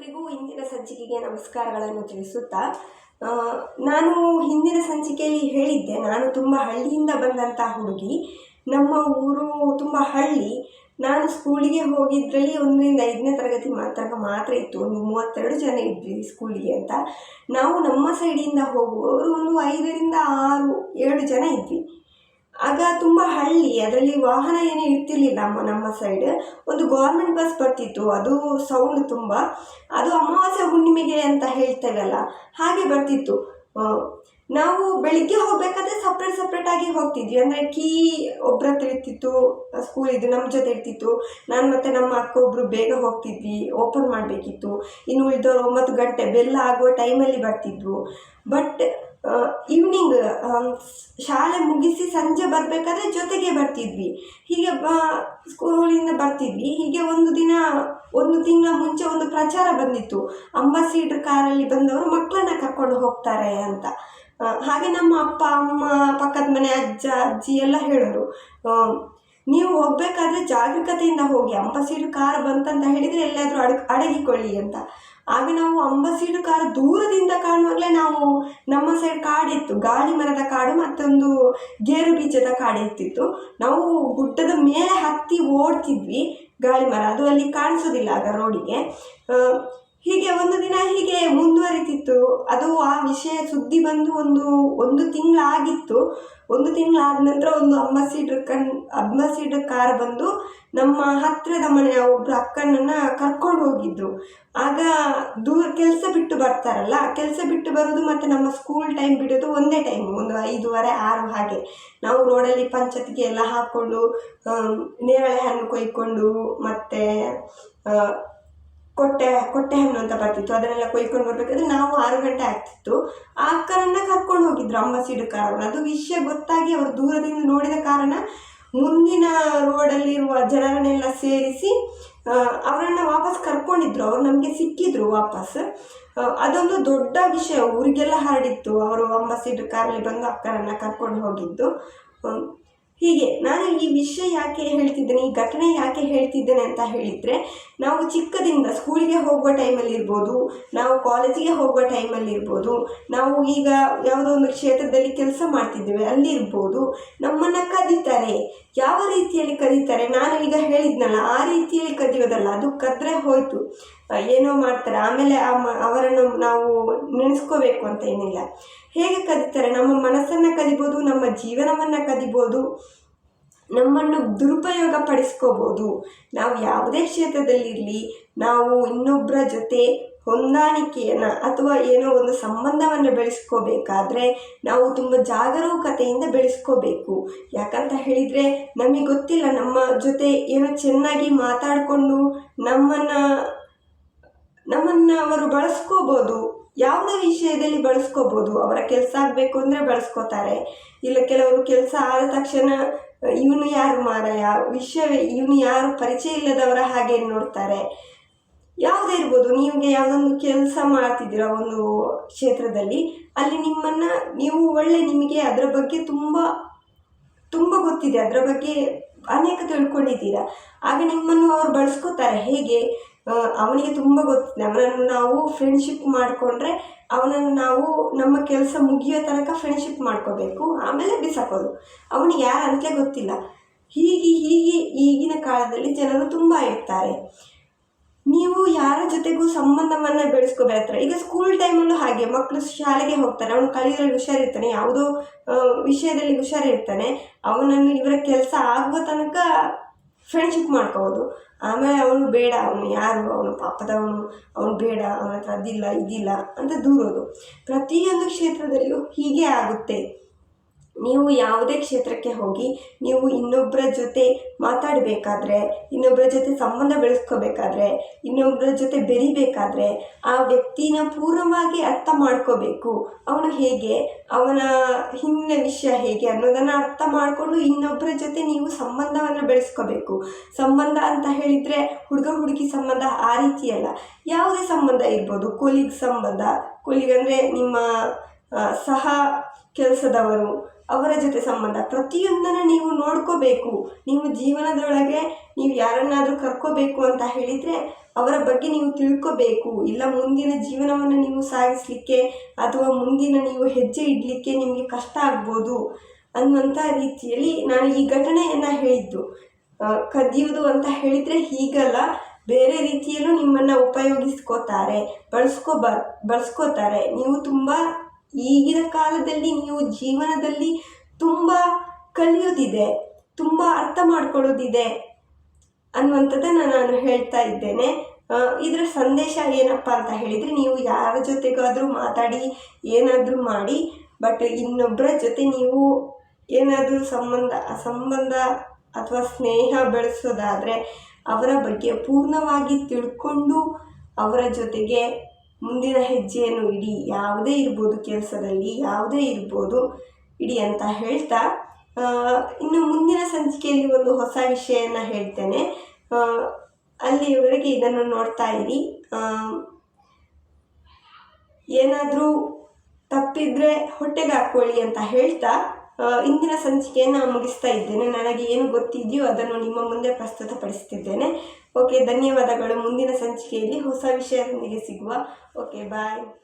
ಎಲ್ರಿಗೂ ಇಂದಿನ ಸಂಚಿಕೆಗೆ ನಮಸ್ಕಾರಗಳನ್ನು ತಿಳಿಸುತ್ತಾ ನಾನು ಹಿಂದಿನ ಸಂಚಿಕೆಯಲ್ಲಿ ಹೇಳಿದ್ದೆ, ನಾನು ತುಂಬ ಹಳ್ಳಿಯಿಂದ ಬಂದಂಥ ಹುಡುಗಿ. ನಮ್ಮ ಊರು ತುಂಬ ಹಳ್ಳಿ. ನಾನು ಸ್ಕೂಲಿಗೆ ಹೋಗಿದ್ರಲ್ಲಿ ಒಂದರಿಂದ ಐದನೇ ತರಗತಿ ಮಾತ್ರ ಮಾತ್ರ ಇತ್ತು, ಒಂದು ಮೂವತ್ತೆರಡು ಜನ ಇದ್ವಿ ಸ್ಕೂಲಿಗೆ ಅಂತ. ನಾವು ನಮ್ಮ ಸೈಡಿಂದ ಹೋಗುವವರು ಒಂದು ಐದರಿಂದ ಆರು, ಏಳು ಜನ ಇದ್ವಿ. ಆಗ ತುಂಬ ಹಳ್ಳಿ, ಅದರಲ್ಲಿ ವಾಹನ ಏನು ಇರ್ತಿರ್ಲಿಲ್ಲ ನಮ್ಮ ನಮ್ಮ ಸೈಡ್ ಒಂದು ಗೌರ್ಮೆಂಟ್ ಬಸ್ ಬರ್ತಿತ್ತು, ಅದು ಸೌಂಡ್ ತುಂಬ. ಅದು ಅಮಾವಾಸ್ಯೆ ಹುಣ್ಣಿಮೆಗೆ ಅಂತ ಹೇಳ್ತೇವಲ್ಲ, ಹಾಗೆ ಬರ್ತಿತ್ತು. ನಾವು ಬೆಳಿಗ್ಗೆ ಹೋಗಬೇಕಾದ್ರೆ ಸಪ್ರೇಟ್ ಸಪ್ರೇಟಾಗಿ ಹೋಗ್ತಿದ್ವಿ. ಅಂದರೆ ಕೀ ಒಬ್ಬರ ಹತ್ರ ಇರ್ತಿತ್ತು ಸ್ಕೂಲ್ ಇದು ನಮ್ಮ ಜೊತೆ ಇರ್ತಿತ್ತು. ನಾನು ಮತ್ತು ನಮ್ಮ ಅಕ್ಕ ಒಬ್ಬರು ಬೇಗ ಹೋಗ್ತಿದ್ವಿ ಓಪನ್ ಮಾಡಬೇಕಿತ್ತು. ಇನ್ನು ಉಳಿದವರು ಒಂಬತ್ತು ಗಂಟೆ, ಬೆಲ್ಲ ಆಗುವ ಟೈಮಲ್ಲಿ ಬರ್ತಿದ್ವು. ಬಟ್ ಈವ್ನಿಂಗ್ ಶಾಲೆ ಮುಗಿಸಿ ಸಂಜೆ ಬರಬೇಕಾದ್ರೆ ಜೊತೆಗೆ ಬರ್ತಿದ್ವಿ. ಹೀಗೆ ಬ ಸ್ಕೂಲಿಂದ ಬರ್ತಿದ್ವಿ. ಹೀಗೆ ಒಂದು ದಿನ, ಒಂದು ತಿಂಗಳ ಮುಂಚೆ ಒಂದು ಪ್ರಚಾರ ಬಂದಿತ್ತು. ಅಂಬಾಸಿಡ್ರ್ ಕಾರಲ್ಲಿ ಬಂದವರು ಮಕ್ಕಳನ್ನ ಕರ್ಕೊಂಡು ಹೋಗ್ತಾರೆ ಅಂತ. ಹಾಗೆ ನಮ್ಮ ಅಪ್ಪ, ಅಮ್ಮ, ಪಕ್ಕದ ಮನೆ ಅಜ್ಜ, ಅಜ್ಜಿ ಎಲ್ಲ ಹೇಳೋರು ನೀವು ಹೋಗಬೇಕಾದ್ರೆ ಜಾಗರೂಕತೆಯಿಂದ ಹೋಗಿ ಅಂಬಾಸಿಡು ಕಾರ್ ಬಂತಂತ ಹೇಳಿದರೆ ಎಲ್ಲಾದರೂ ಅಡ ಅಡಗಿಕೊಳ್ಳಿ ಅಂತ. ಆಗ ನಾವು ಅಂಬಸೀಡು ಕಾರು ದೂರದಿಂದ ಕಾಣುವಾಗಲೇ ನಾವು ನಮ್ಮ ಸೈಡ್ ಕಾಡಿತ್ತು. ಗಾಳಿ ಮರದ ಕಾಡು ಮತ್ತೊಂದು ಗೇರು ಬೀಜದ ಕಾಡು ಇರ್ತಿತ್ತು. ನಾವು ಗುಡ್ಡದ ಮೇಲೆ ಹತ್ತಿ ಓಡ್ತಿದ್ವಿ. ಗಾಳಿ ಮರ, ಅದು ಅಲ್ಲಿ ಕಾಣಿಸೋದಿಲ್ಲ ಆಗ ರೋಡಿಗೆ. ಹೀಗೆ ಒಂದು ದಿನ ಹೀಗೆ ಮುಂದುವರಿತಿತ್ತು. ಅದು ಆ ವಿಷಯ ಸುದ್ದಿ ಬಂದು ಒಂದು ಒಂದು ತಿಂಗಳಾಗಿತ್ತು. ಒಂದು ತಿಂಗಳಾದ ನಂತರ ಒಂದು ಅಂಬಾಸಿಡರ್ ಕಣ್ ಅಂಬಾಸಿಡರ್ ಕಾರ್ ಬಂದು ನಮ್ಮ ಹತ್ತಿರದ ಮನೆಯ ಒಬ್ಬರು ಅಕ್ಕನನ್ನು ಕರ್ಕೊಂಡು ಹೋಗಿದ್ರು. ಆಗ ದೂರ ಕೆಲಸ ಬಿಟ್ಟು ಬರ್ತಾರಲ್ಲ, ಕೆಲಸ ಬಿಟ್ಟು ಬರೋದು ಮತ್ತು ನಮ್ಮ ಸ್ಕೂಲ್ ಟೈಮ್ ಬಿಡೋದು ಒಂದೇ ಟೈಮ್ ಒಂದು ಐದೂವರೆ, ಆರು ಹಾಗೆ. ನಾವು ರೋಡಲ್ಲಿ ಪಂಚತಿಗೆ ಎಲ್ಲ ಹಾಕ್ಕೊಂಡು ನೇರಳೆ ಹಣ್ಣು ಕೊಯ್ಕೊಂಡು, ಮತ್ತು ಕೊಟ್ಟೆ ಕೊಟ್ಟೆ ಹಣ್ಣು ಅಂತ ಬರ್ತಿತ್ತು. ಅದನ್ನೆಲ್ಲ ಕೊಯ್ಕೊಂಡು ಬರ್ಬೇಕಾದ್ರೆ ನಾವು ಆರು ಗಂಟೆ ಆಗ್ತಿತ್ತು. ಆ ಕಾರನ್ನ ಕರ್ಕೊಂಡು ಹೋಗಿದ್ರು ಅಂಬಾಸಿಡು ಅವರು ಅದು ವಿಷಯ ಗೊತ್ತಾಗಿ ಅವರು ದೂರದಿಂದ ನೋಡಿದ ಕಾರಣ ಮುಂದಿನ ರೋಡಲ್ಲಿರುವ ಜನರನ್ನೆಲ್ಲ ಸೇರಿಸಿ ಅವರನ್ನು ವಾಪಸ್ ಕರ್ಕೊಂಡಿದ್ರು. ಅವ್ರು ನಮಗೆ ಸಿಕ್ಕಿದ್ರು ವಾಪಸ್. ಅದೊಂದು ದೊಡ್ಡ ವಿಷಯ. ಊರಿಗೆಲ್ಲ ಹರಡಿತ್ತು. ಅವರು ಅಮ್ಮಸಿಡ್ ಕಾರಲ್ಲಿ ಬಂದು ಅಕ್ಕರನ್ನು ಕರ್ಕೊಂಡು ಹೋಗಿದ್ದು. ಹೀಗೆ ನಾನು ಈ ವಿಷಯ ಯಾಕೆ ಹೇಳ್ತಿದ್ದೇನೆ, ಈ ಘಟನೆ ಯಾಕೆ ಹೇಳ್ತಿದ್ದೇನೆ ಅಂತ ಹೇಳಿದರೆ, ನಾವು ಚಿಕ್ಕದಿಂದ ಸ್ಕೂಲಿಗೆ ಹೋಗುವ ಟೈಮಲ್ಲಿ ಇರ್ಬೋದು, ನಾವು ಕಾಲೇಜಿಗೆ ಹೋಗುವ ಟೈಮಲ್ಲಿ ಇರ್ಬೋದು, ನಾವು ಈಗ ಯಾವುದೋ ಒಂದು ಕ್ಷೇತ್ರದಲ್ಲಿ ಕೆಲಸ ಮಾಡ್ತಿದ್ದೇವೆ ಅಲ್ಲಿರ್ಬೋದು ನಮ್ಮನ್ನು ಕದೀತಾರೆ. ಯಾವ ರೀತಿಯಲ್ಲಿ ಕದೀತಾರೆ? ನಾನು ಈಗ ಹೇಳಿದ್ನಲ್ಲ, ಆ ರೀತಿಯಲ್ಲಿ ಕದಿಯೋದಲ್ಲ, ಅದು ಕದ್ರೆ ಹೋಯ್ತು. ಏನೋ ಮಾಡ್ತಾರೆ. ಆಮೇಲೆ ಆ ಮ, ಅವರನ್ನು ನಾವು ನೆನೆಸ್ಕೋಬೇಕು ಅಂತ ಏನಿಲ್ಲ. ಹೇಗೆ ಕದೀತಾರೆ? ನಮ್ಮ ಮನಸ್ಸನ್ನು ಕದಿಬೋದು, ನಮ್ಮ ಜೀವನವನ್ನು ಕದಿಬೋದು, ನಮ್ಮನ್ನು ದುರುಪಯೋಗ ಪಡಿಸ್ಕೋಬೋದು. ನಾವು ಯಾವುದೇ ಕ್ಷೇತ್ರದಲ್ಲಿರಲಿ, ನಾವು ಇನ್ನೊಬ್ಬರ ಜೊತೆ ಹೊಂದಾಣಿಕೆಯನ್ನು ಅಥವಾ ಏನೋ ಒಂದು ಸಂಬಂಧವನ್ನು ಬೆಳೆಸ್ಕೋಬೇಕಾದ್ರೆ ನಾವು ತುಂಬ ಜಾಗರೂಕತೆಯಿಂದ ಬೆಳೆಸ್ಕೋಬೇಕು. ಯಾಕಂತ ಹೇಳಿದರೆ, ನಮಗೆ ಗೊತ್ತಿಲ್ಲ, ನಮ್ಮ ಜೊತೆ ಏನೋ ಚೆನ್ನಾಗಿ ಮಾತಾಡಿಕೊಂಡು ನಮ್ಮನ್ನು ನಮ್ಮನ್ನು ಅವರು ಬಳಸ್ಕೋಬೋದು. ಯಾವುದೇ ವಿಷಯದಲ್ಲಿ ಬಳಸ್ಕೋಬೋದು. ಅವರ ಕೆಲಸ ಆಗಬೇಕು ಅಂದರೆ ಬಳಸ್ಕೋತಾರೆ. ಇಲ್ಲ ಕೆಲವರು ಕೆಲಸ ಆದ ತಕ್ಷಣ ಇವನು ಯಾರು ಮಾರಾಯ? ವಿಷಯವೇ ಇವನು ಯಾರು ಪರಿಚಯ ಇಲ್ಲದವರ ಹಾಗೆ ನೋಡ್ತಾರೆ. ಯಾವುದೇ ಇರ್ಬೋದು. ನಿಮಗೆ ಯಾವುದೊಂದು ಕೆಲಸ ಮಾಡ್ತಿದ್ದೀರ ಒಂದು ಕ್ಷೇತ್ರದಲ್ಲಿ, ಅಲ್ಲಿ ನಿಮ್ಮನ್ನು ನೀವು ಒಳ್ಳೆ ನಿಮಗೆ ಅದರ ಬಗ್ಗೆ ತುಂಬ ತುಂಬ ಗೊತ್ತಿದೆ. ಅದರ ಬಗ್ಗೆ ಅನೇಕ ತಿಳ್ಕೊಂಡಿದ್ದೀರಾ? ಆಗ ನಿಮ್ಮನ್ನು ಅವ್ರು ಬಳಸ್ಕೋತಾರೆ. ಹೇಗೆ? ಅವನಿಗೆ ತುಂಬ ಗೊತ್ತಿದೆ. ಅವನನ್ನು ನಾವು ಫ್ರೆಂಡ್ಶಿಪ್ ಮಾಡಿಕೊಂಡ್ರೆ ಅವನನ್ನು ನಾವು ನಮ್ಮ ಕೆಲಸ ಮುಗಿಯೋ ತನಕ ಫ್ರೆಂಡ್ಶಿಪ್ ಮಾಡ್ಕೋಬೇಕು. ಆಮೇಲೆ ಬಿಸಾಕೋದು. ಅವನಿಗೆ ಯಾರು ಅಂತಲೇ ಗೊತ್ತಿಲ್ಲ. ಹೀಗೆ ಹೀಗೆ ಈಗಿನ ಕಾಲದಲ್ಲಿ ಜನರು ತುಂಬ ಇರ್ತಾರೆ. ನೀವು ಯಾರ ಜೊತೆಗೂ ಸಂಬಂಧವನ್ನು ಬೆಳೆಸ್ಕೋಬೇಕಾದ್ರೆ ಈಗ ಸ್ಕೂಲ್ ಟೈಮಲ್ಲೂ ಹಾಗೆ ಮಕ್ಕಳು ಶಾಲೆಗೆ ಹೋಗ್ತಾರೆ, ಅವನು ಕಲಿಯೋದ್ರಲ್ಲಿ ಹುಷಾರಿರ್ತಾನೆ, ಯಾವುದೋ ವಿಷಯದಲ್ಲಿ ಹುಷಾರಿರ್ತಾನೆ, ಅವನನ್ನು ಇವರ ಕೆಲಸ ಆಗುವ ತನಕ ಫ್ರೆಂಡ್ಶಿಪ್ ಮಾಡ್ಕೋಬೋದು. ಆಮೇಲೆ ಅವನು ಬೇಡ, ಅವನು ಯಾರು, ಅವನು ಪಾಪದವನು, ಅವನು ಬೇಡ, ಅವನ ಹತ್ರ ಅದಿಲ್ಲ, ಇದಿಲ್ಲ ಅಂತ ದೂರೋದು. ಪ್ರತಿಯೊಂದು ಕ್ಷೇತ್ರದಲ್ಲಿಯೂ ಹೀಗೆ ಆಗುತ್ತೆ. ನೀವು ಯಾವುದೇ ಕ್ಷೇತ್ರಕ್ಕೆ ಹೋಗಿ ನೀವು ಇನ್ನೊಬ್ಬರ ಜೊತೆ ಮಾತಾಡಬೇಕಾದ್ರೆ ಇನ್ನೊಬ್ಬರ ಜೊತೆ ಸಂಬಂಧ ಬೆಳೆಸ್ಕೋಬೇಕಾದ್ರೆ ಇನ್ನೊಬ್ಬರ ಜೊತೆ ಬೆರಿಬೇಕಾದ್ರೆ ಆ ವ್ಯಕ್ತಿನ ಪೂರ್ಣವಾಗಿ ಅರ್ಥ ಮಾಡ್ಕೋಬೇಕು. ಅವನು ಹೇಗೆ, ಅವನ ಹಿಂದಿನ ವಿಷಯ ಹೇಗೆ ಅನ್ನೋದನ್ನು ಅರ್ಥ ಮಾಡಿಕೊಂಡು ಇನ್ನೊಬ್ಬರ ಜೊತೆ ನೀವು ಸಂಬಂಧವನ್ನು ಬೆಳೆಸ್ಕೋಬೇಕು. ಸಂಬಂಧ ಅಂತ ಹೇಳಿದರೆ ಹುಡುಗ ಹುಡುಗಿ ಸಂಬಂಧ ಆ ರೀತಿ ಅಲ್ಲ. ಯಾವುದೇ ಸಂಬಂಧ ಇರ್ಬೋದು. ಕೊಲಿಗ್ ಸಂಬಂಧ, ಕೊಲಿಗ್ ಅಂದರೆ ನಿಮ್ಮ ಸಹ ಕೆಲಸದವರು ಅವರ ಜೊತೆ ಸಂಬಂಧ. ಪ್ರತಿಯೊಂದನ್ನು ನೀವು ನೋಡ್ಕೋಬೇಕು. ನೀವು ಜೀವನದೊಳಗೆ ನೀವು ಯಾರನ್ನಾದರೂ ಕರ್ಕೋಬೇಕು ಅಂತ ಹೇಳಿದರೆ ಅವರ ಬಗ್ಗೆ ನೀವು ತಿಳ್ಕೋಬೇಕು. ಇಲ್ಲ ಮುಂದಿನ ಜೀವನವನ್ನು ನೀವು ಸಾಗಿಸಲಿಕ್ಕೆ ಅಥವಾ ಮುಂದಿನ ನೀವು ಹೆಜ್ಜೆ ಇಡಲಿಕ್ಕೆ ನಿಮಗೆ ಕಷ್ಟ ಆಗ್ಬೋದು ಅನ್ನುವಂಥ ರೀತಿಯಲ್ಲಿ ನಾನು ಈ ಘಟನೆಯನ್ನು ಹೇಳಿದ್ದು. ಕದಿಯುವುದು ಅಂತ ಹೇಳಿದರೆ ಹೀಗಲ್ಲ. ಬೇರೆ ರೀತಿಯಲ್ಲೂ ನಿಮ್ಮನ್ನು ಉಪಯೋಗಿಸ್ಕೋತಾರೆ ಬಳಸ್ಕೋಬ ಬಳಸ್ಕೋತಾರೆ. ನೀವು ತುಂಬ ಈಗಿನ ಕಾಲದಲ್ಲಿ ನೀವು ಜೀವನದಲ್ಲಿ ತುಂಬ ಕಲಿಯೋದಿದೆ ತುಂಬ ಅರ್ಥ ಮಾಡ್ಕೊಳ್ಳೋದಿದೆ ಅನ್ನುವಂಥದ್ದನ್ನು ನಾನು ಹೇಳ್ತಾ ಇದ್ದೇನೆ. ಇದರ ಸಂದೇಶ ಏನಪ್ಪ ಅಂತ ಹೇಳಿದರೆ ನೀವು ಯಾರ ಜೊತೆಗಾದರೂ ಮಾತಾಡಿ, ಏನಾದರೂ ಮಾಡಿ, ಬಟ್ ಇನ್ನೊಬ್ಬರ ಜೊತೆ ನೀವು ಏನಾದರೂ ಸಂಬಂಧ ಸಂಬಂಧ ಅಥವಾ ಸ್ನೇಹ ಬೆಳೆಸೋದಾದರೆ ಅವರ ಬಗ್ಗೆ ಪೂರ್ಣವಾಗಿ ತಿಳ್ಕೊಂಡು ಅವರ ಜೊತೆಗೆ ಮುಂದಿನ ಹೆಜ್ಜೆಯನ್ನು ಇಡಿ. ಯಾವುದೇ ಇರ್ಬೋದು ಕೆಲಸದಲ್ಲಿ, ಯಾವುದೇ ಇರ್ಬೋದು, ಇಡಿ ಅಂತ ಹೇಳ್ತಾ ಇನ್ನು ಮುಂದಿನ ಸಂಚಿಕೆಯಲ್ಲಿ ಒಂದು ಹೊಸ ವಿಷಯನ ಹೇಳ್ತೇನೆ. ಅಲ್ಲಿವರೆಗೆ ಅಲ್ಲಿಯವರೆಗೆ ಇದನ್ನು ನೋಡ್ತಾ ಇರಿ. ಏನಾದರೂ ತಪ್ಪಿದ್ರೆ ಹೊಟ್ಟೆಗೆ ಹಾಕ್ಕೊಳ್ಳಿ ಅಂತ ಹೇಳ್ತಾ ಇಂದಿನ ಸಂಚಿಕೆಯನ್ನು ಮುಗಿಸ್ತಾ ಇದ್ದೇನೆ. ನನಗೆ ಏನು ಗೊತ್ತಿದೆಯೋ ಅದನ್ನು ನಿಮ್ಮ ಮುಂದೆ ಪ್ರಸ್ತುತಪಡಿಸ್ತಿದ್ದೇನೆ. ಓಕೆ ಧನ್ಯವಾದಗಳು. ಮುಂದಿನ ಸಂಚಿಕೆಯಲ್ಲಿ ಹೊಸ ವಿಷಯದೊಂದಿಗೆ ಸಿಗುವ. Okay bye